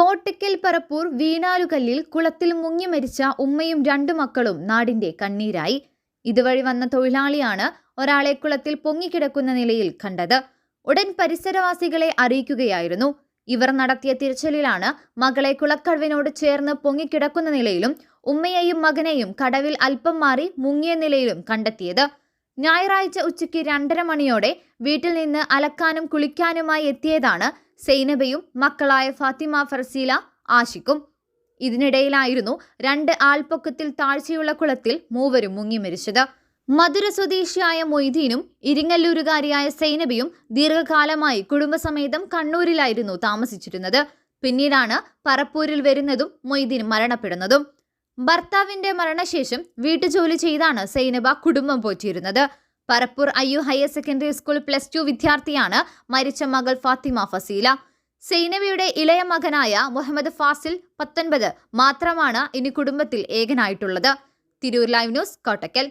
കോട്ടയ്ക്കൽ പറപ്പൂർ വീണാലുകല്ലിൽ കുളത്തിൽ മുങ്ങി മരിച്ച ഉമ്മയും രണ്ടു മക്കളും നാടിന്റെ കണ്ണീരായി. ഇതുവഴി വന്ന തൊഴിലാളിയാണ് ഒരാളെ കുളത്തിൽ പൊങ്ങിക്കിടക്കുന്ന നിലയിൽ കണ്ടത്. ഉടൻ പരിസരവാസികളെ അറിയിക്കുകയായിരുന്നു. ഇവർ നടത്തിയ തിരച്ചിലിലാണ് മകളെ കുളക്കടവിനോട് ചേർന്ന് പൊങ്ങിക്കിടക്കുന്ന നിലയിലും ഉമ്മയെയും മകനെയും കടവിൽ അല്പം മാറി മുങ്ങിയ നിലയിലും കണ്ടെത്തിയത്. ഞായറാഴ്ച ഉച്ചയ്ക്ക് രണ്ടര മണിയോടെ വീട്ടിൽ നിന്ന് അലക്കാനും കുളിക്കാനുമായി എത്തിയതാണ് സൈനബയും മക്കളായ ഫാത്തിമ ഫർസീല ആഷിക്കും ഇതിനിടയിലായിരുന്നു രണ്ട് ആൾപ്പൊക്കത്തിൽ താഴ്ചയുള്ള കുളത്തിൽ മൂവരും മുങ്ങി മരിച്ചത്. മധുര സ്വദേശിയായ മൊയ്തീനും ഇരിങ്ങല്ലൂരുകാരിയായ സൈനബിയും ദീർഘകാലമായി കുടുംബസമേതം കണ്ണൂരിലായിരുന്നു താമസിച്ചിരുന്നത്. പിന്നീടാണ് പറപ്പൂരിൽ വരുന്നതും മൊയ്തീൻ മരണപ്പെടുന്നതും. ഭർത്താവിന്റെ മരണശേഷം വീട്ടുജോലി ചെയ്താണ് സൈനബ കുടുംബം പോറ്റിയിരുന്നത്. Parappur IU higher secondary school plus two വിദ്യാർത്ഥിയാണ് മരിച്ച മകൾ ഫാത്തിമ ഫസീല. സൈനബയുടെ ഇളയ മകനായ മുഹമ്മദ് ഫാസിൽ പത്തൊൻപത് മാത്രമാണ് ഇനി കുടുംബത്തിൽ ഏകനായിട്ടുള്ളത്. Tirur live news Kottakkal.